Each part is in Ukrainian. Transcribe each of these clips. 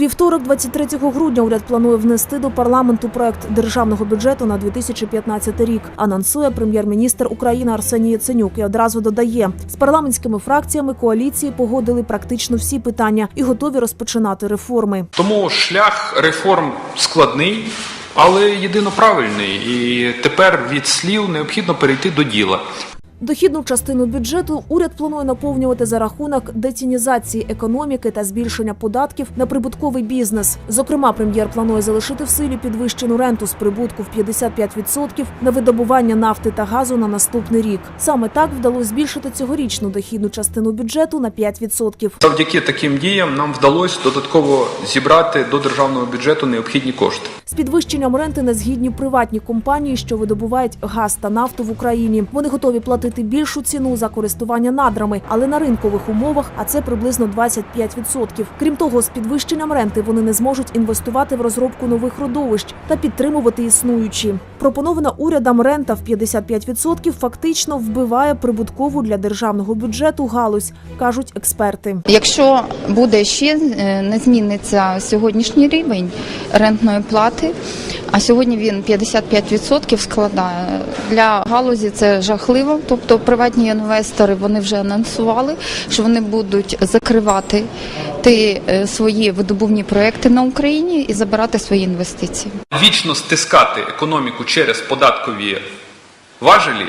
вівторок, 23 грудня, уряд планує внести до парламенту проект державного бюджету на 2015 рік. Анонсує прем'єр-міністр України Арсеній Яценюк і одразу додає, з парламентськими фракціями коаліції погодили практично всі питання і готові розпочинати реформи. Тому шлях реформ складний, але єдино правильний. І тепер від слів необхідно перейти до діла. Дохідну частину бюджету уряд планує наповнювати за рахунок децінізації економіки та збільшення податків на прибутковий бізнес. Зокрема, прем'єр планує залишити в силі підвищену ренту з прибутку в 55% на видобування нафти та газу на наступний рік. Саме так вдалося збільшити цьогорічну дохідну частину бюджету на 5%. Завдяки таким діям нам вдалося додатково зібрати до державного бюджету необхідні кошти. З підвищенням ренти не згідні приватні компанії, що видобувають газ та нафту в Україні. Вони готові платити більшу ціну за користування надрами, але на ринкових умовах, а це приблизно 25%. Крім того, з підвищенням ренти вони не зможуть інвестувати в розробку нових родовищ та підтримувати існуючі. Пропонована урядом рента в 55% фактично вбиває прибуткову для державного бюджету галузь, кажуть експерти. Якщо буде ще е, не зміниться сьогоднішній рівень рентної плати, а сьогодні він 55% складає для галузі. Це жахливо. Тобто приватні інвестори вони вже анонсували, що вони будуть закривати ті е, свої видобувні проекти на Україні і забирати свої інвестиції. Вічно стискати економіку через податкові важелі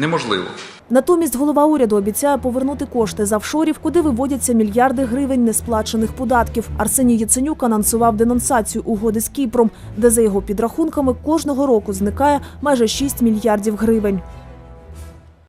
неможливо. Натомість голова уряду обіцяє повернути кошти з офшорів, куди виводяться мільярди гривень несплачених податків. Арсеній Яценюк анонсував денонсацію угоди з Кіпром, де за його підрахунками кожного року зникає майже 6 мільярдів гривень.